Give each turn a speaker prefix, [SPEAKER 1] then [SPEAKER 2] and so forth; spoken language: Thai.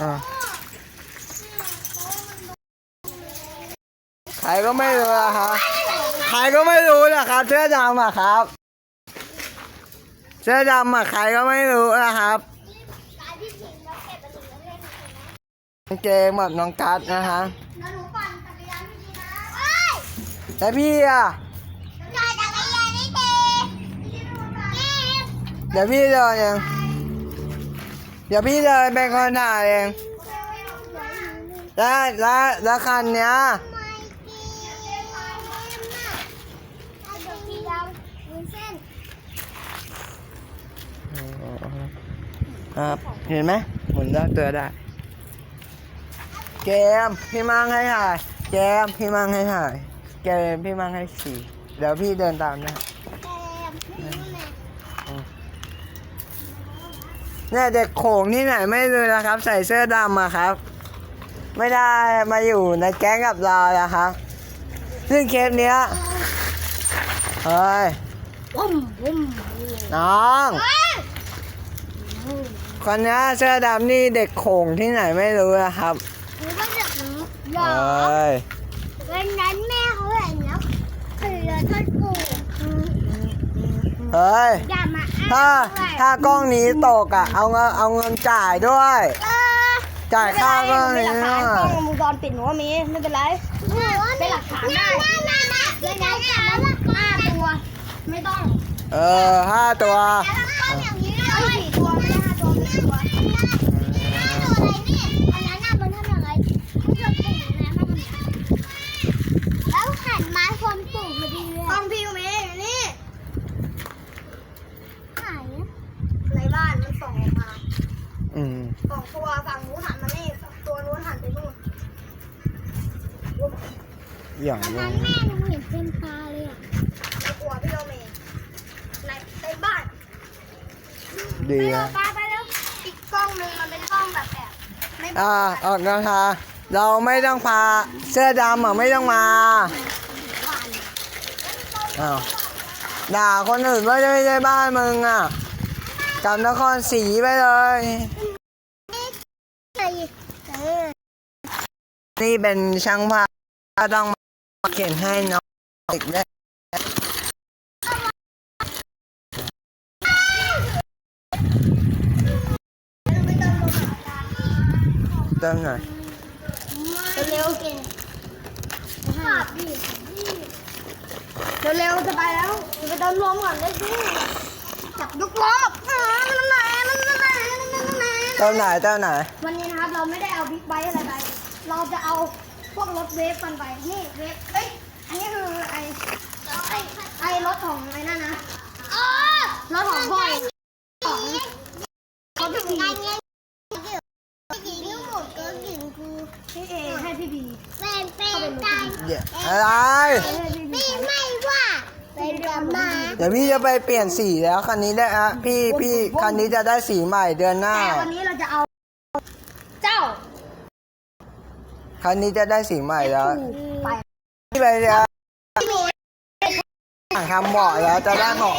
[SPEAKER 1] อ่าใครก็ไม่รู้อะครับใครก็ไม่รู้นะครับเสื้อดำอะครับ เสื้อดำอะใครก็ไม่รู้นะครับกางเกงแบบน้องกัดนะฮะ
[SPEAKER 2] แล้วหนูปั่นจักรยานพี่ดีนะเอ้ย
[SPEAKER 1] แล้วพี่อะ
[SPEAKER 2] จอยจักรยานนี่เด็กนี่
[SPEAKER 1] เดี๋ยวพี่เดินเอง เดี๋ยวพี่เดินเป็นคนถ่ายเองแล้วแล้วแล้วคันเนี้ย
[SPEAKER 2] ไม่ดีเอาเดี๋ยวพี่ยาววุ้นเส้น
[SPEAKER 1] ครับเห็นไหมหมุนได้ตัวได้เกมพี่มังให้ถ่ายเกมพี่มังให้ถ่ายเกมพี่มังให้ขี่เดี๋ยวพี่เดินตามนะ
[SPEAKER 2] แต่นี่แหละ
[SPEAKER 1] เนี่ยเด็กโขงที่ไหนไม่รู้นะครับ ใส่เสื้อดำอะครับ ไม่ได้มาอยู่ในแก๊งกับเรานะครับซึ่งเคสเนี้ยเฮ้ย
[SPEAKER 2] วุ้มวุ้ม
[SPEAKER 1] น้องคนนี้เสื้อดำนี่เด็กโขงที่ไหนไม่รู้นะครับ
[SPEAKER 2] หรือว่าเด็กหนูหย
[SPEAKER 1] เฮ
[SPEAKER 2] อก้
[SPEAKER 1] ย
[SPEAKER 2] วันนั้นแม่เขาเห็นแล้วคือเรือทอดปู
[SPEAKER 1] เฮ้ย
[SPEAKER 2] อย่ามา
[SPEAKER 1] ถ้า
[SPEAKER 2] อ้างด้วย
[SPEAKER 1] ถ้ากล้องนี้ตกอะ เอาเงินเอาเงินจ่ายด้วย
[SPEAKER 2] เออ
[SPEAKER 1] จ่ายค่ากล้องนี้
[SPEAKER 3] หลัก
[SPEAKER 1] ด้
[SPEAKER 3] ฐาน
[SPEAKER 1] ว
[SPEAKER 3] กล้อยงวงจรปิดหนูว่ามีไม่เป็นไร เป็นหลักฐานได้
[SPEAKER 2] น่าน่าน่าเป็นหลักฐานแล้วก็
[SPEAKER 3] ห้าตัว ไม่ต้อง
[SPEAKER 1] เออห้าตัว
[SPEAKER 2] แล้วก็อย่างนี้เล
[SPEAKER 3] เอ้ย
[SPEAKER 2] ย
[SPEAKER 3] สี่ตัวไม่ได้ห้าตัวไม่ได้ตัว
[SPEAKER 2] อะไรนี่อันนั้นน่ะมันทำยังไง อื
[SPEAKER 3] มสองตัวฝั่งนู้นหันมานี่ตัวนู้นหันไปนู่น
[SPEAKER 1] อย่าง
[SPEAKER 2] อัน
[SPEAKER 1] นี้
[SPEAKER 2] นั้นแม่หนูเห็นเป็นปลาเลยอะ
[SPEAKER 3] ไม่กลัวพี่ก็มีในในบ้าน
[SPEAKER 1] ดี
[SPEAKER 3] ไม่
[SPEAKER 1] นะ
[SPEAKER 3] เอาปลาไปแล้วอีกกล้องหนึ่งมันเป็นกล้องแบบแบบไม่บอก
[SPEAKER 1] อ่าออกนะคะ เราไม่ต้องพาเสื้อดำอะไม่ต้องมาอ้าวด่าคนอื่นว่าไม่ใช่บ้านมึงอะกลับนครศรีไปเลย
[SPEAKER 2] เออ
[SPEAKER 1] นี่เป็นช่างภาพก็ต้องมาเขียนให้น้องเด็กได้เติมหน่อย
[SPEAKER 3] เร็ว
[SPEAKER 2] เก่งภาพดิ
[SPEAKER 3] ๆเร็วๆจะไปแล้วจะไปเดินรวมก่อนได้สิจับยกล้อแบบอ่านั่นแหละนั่นแหละนั่นแหละ
[SPEAKER 1] เติมไหนเติมไหน
[SPEAKER 3] วันนี้นะครับเราไม่ได้เอาบิ๊กไบค์อะไรไป เราจะเอาพวกรถเวฟกันไป นี่เวฟเอ้ย อันนี้คือไอไอไอรถของไอ้นั่นนะรถของพ่อยของพี่บี
[SPEAKER 2] ไงไงหญิงหมดก็หญิงคือ
[SPEAKER 3] พี่เอให้พี่บี
[SPEAKER 2] เป็นเป็นกัน
[SPEAKER 1] เดี๋ยอะไร
[SPEAKER 2] พี่ไม่ว่าเป็นกันมา
[SPEAKER 1] เดี๋ยวพี่จะไปเปลี่ยนสีแล้วคันนี้ได้อะพี่พี่คันนี้จะได้สีใหม่เดือนหน้า
[SPEAKER 3] แต่วันนี้เราจะเอา เจ้า
[SPEAKER 1] คันนี้จะได้สีใหม่แล้ว
[SPEAKER 3] ไป
[SPEAKER 1] พี่ไปจะทำเบาะแล้วจะได้เหมาะ